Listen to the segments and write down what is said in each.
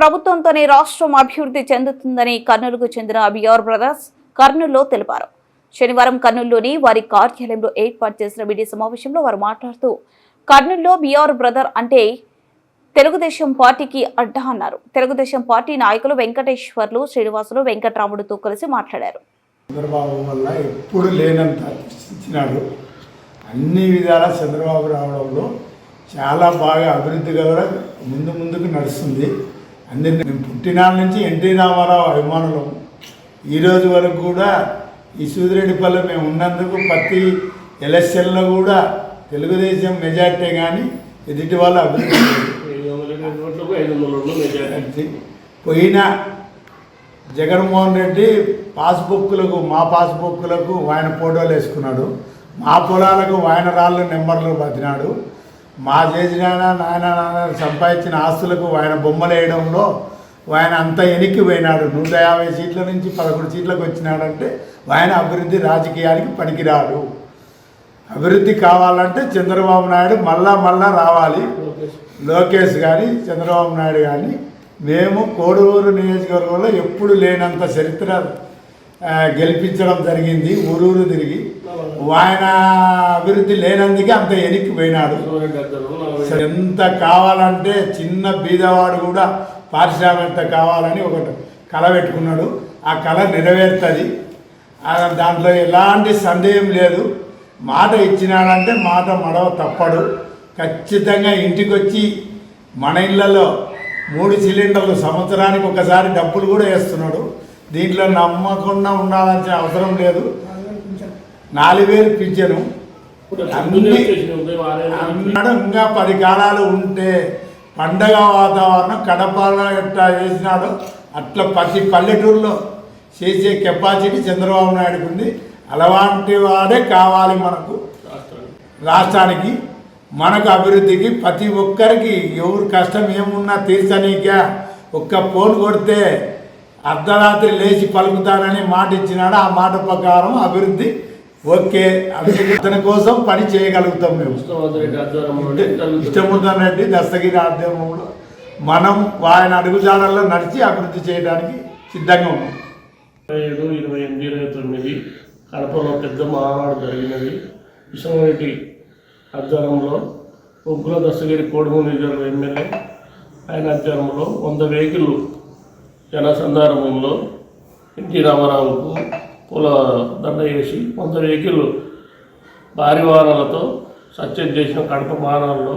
ప్రభుత్వంతోనే రాష్ట్రం అభివృద్ధి చెందుతుందని కర్నూలుకు చెందిన బిఆర్ బ్రదర్స్ కర్నూలులో తెలిపారు. శనివారం కర్నూలులోని వారి కార్యాలయంలో ఏర్పాటు చేసిన మీడియా సమావేశంలో వారు మాట్లాడుతూ కర్నూలులో బిఆర్ బ్రదర్ అంటే తెలుగుదేశం పార్టీకి అడ్డా అన్నారు. తెలుగుదేశం పార్టీ నాయకులు వెంకటేశ్వర్లు శ్రీనివాసులు వెంకట్రాముడుతో కలిసి మాట్లాడారు. చంద్రబాబు వల్ల ఎప్పుడు లేనంత ఇచ్చినాడు అన్ని విధాల చంద్రబాబు రావడంలో చాలా బాగా అభివృద్ధి కూడా ముందు ముందుకు నడుస్తుంది. అందరి మేము పుట్టినాళ్ళ నుంచి ఎన్టీ రామారావు అభిమానులు. ఈరోజు వరకు కూడా ఈ సూదిరెడ్డిపల్లి మేము ఉన్నందుకు ప్రతి ఎలక్షన్లో కూడా తెలుగుదేశం మెజార్టీ కానీ ఎదుటి వాళ్ళ అభివృద్ధి పోయిన జగన్మోహన్ రెడ్డి పాస్బుక్లకు మా పాస్బుక్లకు ఆయన ఫోటోలు వేసుకున్నాడు. మా పొలాలకు ఆయన రాళ్ళు నెంబర్లు బతినాడు మా చేసిన నాయన నాన్న సంపాదించిన ఆస్తులకు ఆయన బొమ్మలు వేయడంలో ఆయన అంత వెనక్కి పోయినాడు. నూట యాభై సీట్ల నుంచి పదకొండు సీట్లకు వచ్చినాడంటే ఆయన అభివృద్ధి రాజకీయానికి పనికిరాడు. అభివృద్ధి కావాలంటే చంద్రబాబు నాయుడు మళ్ళా మళ్ళా రావాలి. లోకేష్ కానీ చంద్రబాబు నాయుడు కానీ మేము కోడూరు నియోజకవర్గంలో ఎప్పుడు లేనంత చరిత్ర గెలిపించడం జరిగింది ఊరూరు తిరిగి. ఆయన అభివృద్ధి లేనందుకే అంత ఎనికి పోయినాడు ఎంత కావాలంటే చిన్న బీదవాడు కూడా పారిశ్రామికత కావాలని ఒకటి కళ పెట్టుకున్నాడు. ఆ కళ నెరవేరుతుంది. దాంట్లో ఎలాంటి సందేహం లేదు. మాట ఇచ్చినాడంటే మాట మడవ తప్పడు. ఖచ్చితంగా ఇంటికి వచ్చి మన ఇళ్ళలో మూడు సిలిండర్లు సంవత్సరానికి ఒకసారి డబ్బులు కూడా వేస్తున్నాడు. దీంట్లో నమ్మకుండా ఉండాల్సిన అవసరం లేదు. నాలుగు వేలు పింఛను ఇంకా పది కాలాలు ఉంటే పండగ వాతావరణం కడపలో ఎట్లా చేసినాడో అట్లా ప్రతి పల్లెటూరులో చేసే కెపాసిటీ చంద్రబాబు నాయుడుకు ఉంది. అలాంటి వాడే కావాలి మనకు. రాష్ట్రానికి. రాష్ట్రానికి మనకు అభివృద్ధికి ప్రతి ఒక్కరికి ఎవరు కష్టం ఏమున్నా తీర్చనీక ఒక్క ఫోన్ కొడితే అర్ధరాత్రి లేచి పలుకుతానని మాట ఇచ్చినాడు. ఆ మాట ప్రకారం అభివృద్ధి ఓకే. అభివృద్ధి అతని కోసం పని చేయగలుగుతాం మేము. కృష్ణవర్ధన్ రెడ్డి దస్తగిరి ఆధ్వర్యంలో మనం ఆయన అడుగుజాడల్లో నడిచి అభివృద్ధి చేయడానికి సిద్ధంగా ఉన్నాం. ఇరవై ఏడు ఇరవై ఎనిమిది ఇరవై తొమ్మిది కడపలో పెద్ద మహానాడు జరిగినది. కృష్ణారెడ్డి ఆధ్వర్యంలో ఉగ్గుల దస్తగిరి కోడుమూరు నియోజకవర్గ ఎమ్మెల్యే. ఆయన ఆధ్వర్యంలో వంద వెహికల్ జనసంధారంలో ఎన్టీ రామారావుకు పూల దండ వేసి వంద వెహికల్ భారీ వాహనాలతో సత్యం చేసిన కడప మహానాడులో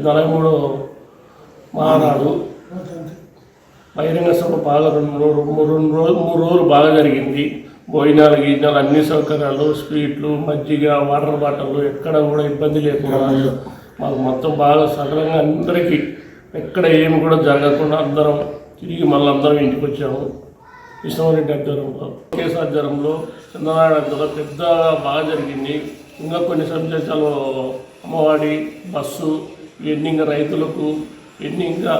నలభై మూడో మహానాడు బహిరంగ సభ బాగా రెండు రోజులు మూడు రెండు రోజులు మూడు రోజులు బాగా జరిగింది. భోజనాలు గీజనాలు అన్ని సౌకర్యాలు స్వీట్లు మజ్జిగ వాటర్ బాటలు ఎక్కడ కూడా ఇబ్బంది లేకుండా మాకు మొత్తం బాగా సకలంగా అందరికీ ఎక్కడ ఏమి కూడా జరగకుండా అందరం తిరిగి మళ్ళీ అందరం ఇంటికి వచ్చాము. కృష్ణారెడ్డి అధ్వర్యంలో కేసు ఆధ్వర్యంలో చంద్రనారాయణ అధ్వర్యంలో పెద్ద బాగా జరిగింది. ఇంకా కొన్ని సందేశాలు అమ్మవాడి బస్సు ఇవన్నీ ఇంకా రైతులకు ఇవన్నీ ఇంకా